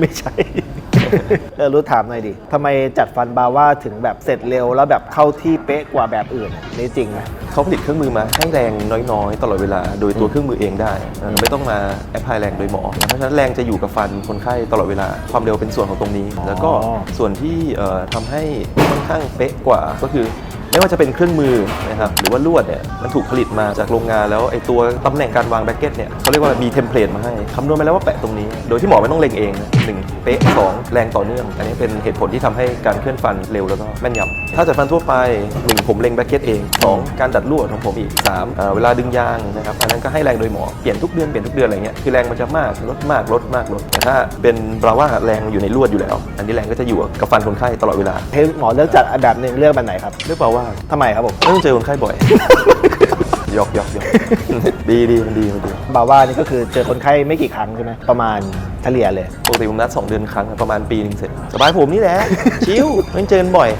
ไม่ใช่ เออรู้ถามหน่อยดิทำไมจัดฟันบาว่าถึงแบบเสร็จเร็วแล้วแบบเข้าที่เป๊ะกว่าแบบอื่นอะนี่จริงไหม เขาผลิตเครื่องมือมาให้แรงน้อยๆ ตลอดเวลา โดยตัวเครื่องมือเองได้นะไม่ต้องมาแอพพลายแรงโดยหมอเพราะฉะนั้นแรงจะอยู่กับฟันคนไข้ตลอดเวลา ความเร็วเป็นส่วนของตรงนี้ แล้วก็ส่วนที่เอ่อทำให้ค่อนข้างเป๊ะกว่าก็คือ ไม่ว่าจะเป็นเครื่องมือนะครับหรือว่าลวดเนี่ยมันถูกผลิตมาจากโรงงานแล้วไอ้ตัวตำแหน่งการวางแบ็กเก็ตเนี่ยเขาเรียกว่ามีเทมเพลตมาให้คำนวณมาแล้วว่าแปะตรงนี้ โดยที่หมอไม่ต้องเล็งเองนะหนึ่ง เป๊ะสองแรงต่อเนื่อง อันนี้เป็นเหตุผลที่ทำให้การเคลื่อนฟันเร็วแล้วก็แม่นยำถ้าจัดฟันทั่วไปหนึ่งผมเล็งแบ็กเก็ตเองสองการดัดลวดของผมอีกสามเอ่อเวลาดึงยางนะครับอันนั้นก็ให้แรงโดยหมอเปลี่ยนทุกเดือนเปลี่ยนทุกเดือนอะไรเงี้ยคือแรงมันจะมากลดมากลดมากลดแต่ถ้าเป็นบราว่าแรงอยู่ในลวดอยู่แล้ว อันนี้แรงก็จะอยู่กับฟันคนไข้ตลอดเวลาให้หมอเลือกจัดอันดับหนึ่งเลือกแบบไหนครับเรียกบราว่าทำไมครับผมไม่ต้องเจอคนไข้บ่อยห ยอกหยอกหยอกดีดีมันดีมันดีบาว่านี่ก็คือเจอคนไข้ไม่กี่ครั้งใช่ไหมประมาณเฉลี่ยเลย ปกติผมนัด2เดือนครั้งประมาณปีหนึงเสร็จสบายผมนี่แหละ ชิวไม่เจอกันบ่อย